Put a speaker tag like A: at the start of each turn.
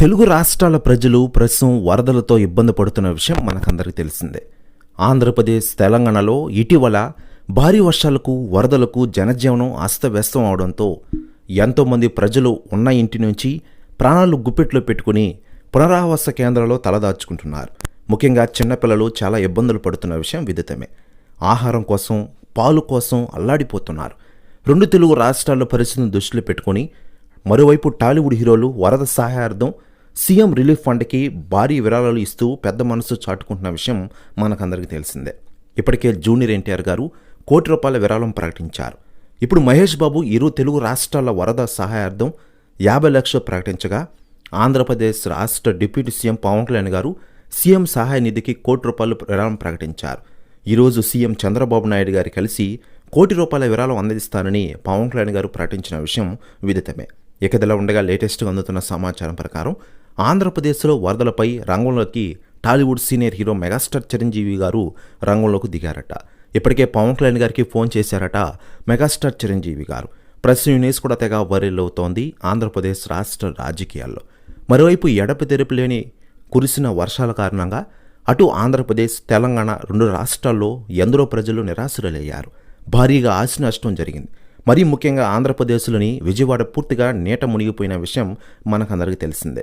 A: తెలుగు రాష్ట్రాల ప్రజలు ప్రస్తుతం వరదలతో ఇబ్బంది పడుతున్న విషయం మనకందరికీ తెలిసిందే. ఆంధ్రప్రదేశ్ తెలంగాణలో ఇటీవల భారీ వర్షాలకు వరదలకు జనజీవనం అస్తవ్యస్తం అవడంతో ఎంతోమంది ప్రజలు ఉన్న ఇంటి నుంచి ప్రాణాలు గుప్పెట్లో పెట్టుకుని పునరావాస కేంద్రాల్లో తలదాచుకుంటున్నారు. ముఖ్యంగా చిన్నపిల్లలు చాలా ఇబ్బందులు పడుతున్న విషయం విదితమే. ఆహారం కోసం పాలు కోసం అల్లాడిపోతున్నారు. రెండు తెలుగు రాష్ట్రాల పరిస్థితిని దృష్టిలో పెట్టుకుని మరోవైపు టాలీవుడ్ హీరోలు వరద సహాయార్థం సీఎం రిలీఫ్ ఫండ్కి భారీ విరాళాలు ఇస్తూ పెద్ద మనసు చాటుకుంటున్న విషయం మనకందరికీ తెలిసిందే. ఇప్పటికే జూనియర్ ఎన్టీఆర్ గారు కోటి రూపాయల విరాళం ప్రకటించారు. ఇప్పుడు మహేష్ బాబు ఇరు తెలుగు రాష్ట్రాల వరద సహాయార్థం యాభై లక్షలు ప్రకటించగా ఆంధ్రప్రదేశ్ రాష్ట్ర డిప్యూటీ సీఎం పవన్ కళ్యాణ్ గారు సీఎం సహాయ నిధికి కోటి రూపాయలు విరాళం ప్రకటించారు. ఈరోజు సీఎం చంద్రబాబు నాయుడు గారు కలిసి కోటి రూపాయల విరాళం అందిస్తానని పవన్ కళ్యాణ్ గారు ప్రకటించిన విషయం విదితమే. ఇక ఉండగా లేటెస్ట్గా అందుతున్న సమాచారం ప్రకారం ఆంధ్రప్రదేశ్లో వరదలపై రంగంలోకి Tollywood senior hero megastar Chiranjeevi garu రంగంలోకి దిగారట. ఇప్పటికే పవన్ కళ్యాణ్ గారికి ఫోన్ చేశారట మెగాస్టార్ చిరంజీవి గారు. ప్రెస్ న్యూస్ కూడా తెగ వైరల్ అవుతోంది ఆంధ్రప్రదేశ్ రాష్ట్ర రాజకీయాల్లో. మరోవైపు ఎడప లేని కురిసిన వర్షాల కారణంగా అటు ఆంధ్రప్రదేశ్ తెలంగాణ రెండు రాష్ట్రాల్లో ఎందరో ప్రజలు నిరాశలయ్యారు భారీగా ఆశ నష్టం జరిగింది. మరీ ముఖ్యంగా ఆంధ్రప్రదేశ్లోని విజయవాడ పూర్తిగా నీట మునిగిపోయిన విషయం మనకందరికీ తెలిసిందే.